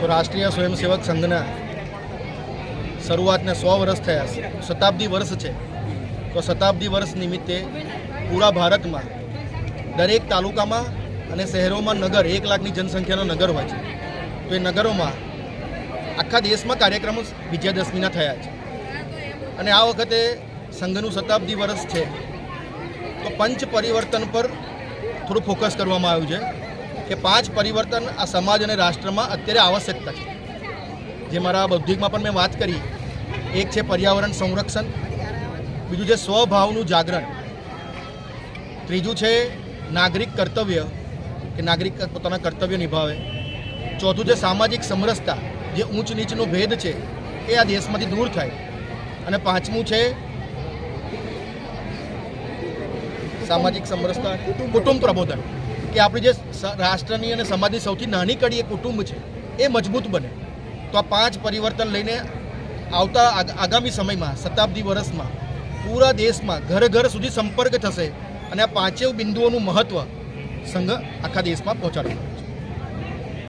તો રાષ્ટ્રીય સ્વયંસેવક સંઘના શરૂઆતને સો વર્ષ થયા છે. શતાબ્દી વર્ષ છે. તો શતાબ્દી વર્ષ નિમિત્તે પૂરા ભારતમાં દરેક તાલુકામાં અને શહેરોમાં નગર, એક લાખની જનસંખ્યાનો નગર હોય છે. તો એ નગરોમાં આખા દેશમાં કાર્યક્રમો વિજયાદશમીના થયા છે. અને આ વખતે સંઘનું શતાબ્દી વર્ષ છે. તો પંચ પરિવર્તન પર થોડું ફોકસ કરવામાં આવ્યું છે. કે પાંચ પરિવર્તન આ સમાજ અને રાષ્ટ્રમાં અત્યારે આવશ્યકતા છે. જે મારા બૌદ્ધિકમાં પણ મેં વાત કરી. એક છે પર્યાવરણ સંરક્ષણ. બીજું છે સ્વભાવનું જાગરણ. ત્રીજું છે નાગરિક કર્તવ્ય, કે નાગરિક પોતાના કર્તવ્ય નિભાવે. ચોથું છે સામાજિક સમરસતા, જે ઊંચ નીચનો ભેદ છે, એ આ દેશમાંથી દૂર થાય. અને પાંચમું છે સામાજિક સમરસતા, કુટુંબ પ્રબોધન. કે આપણી જે રાષ્ટ્રની અને સમાજની સૌથી નાની કડી એ કુટુંબ છે, એ મજબૂત બને. તો આ પાંચ પરિવર્તન લઈને આવતા આગામી સમયમાં, શતાબ્દી વર્ષમાં, પૂરા દેશમાં ઘર ઘર સુધી સંપર્ક થશે અને આ પાંચેય બિંદુઓનું મહત્ત્વ સંઘ આખા દેશમાં પહોંચાડશે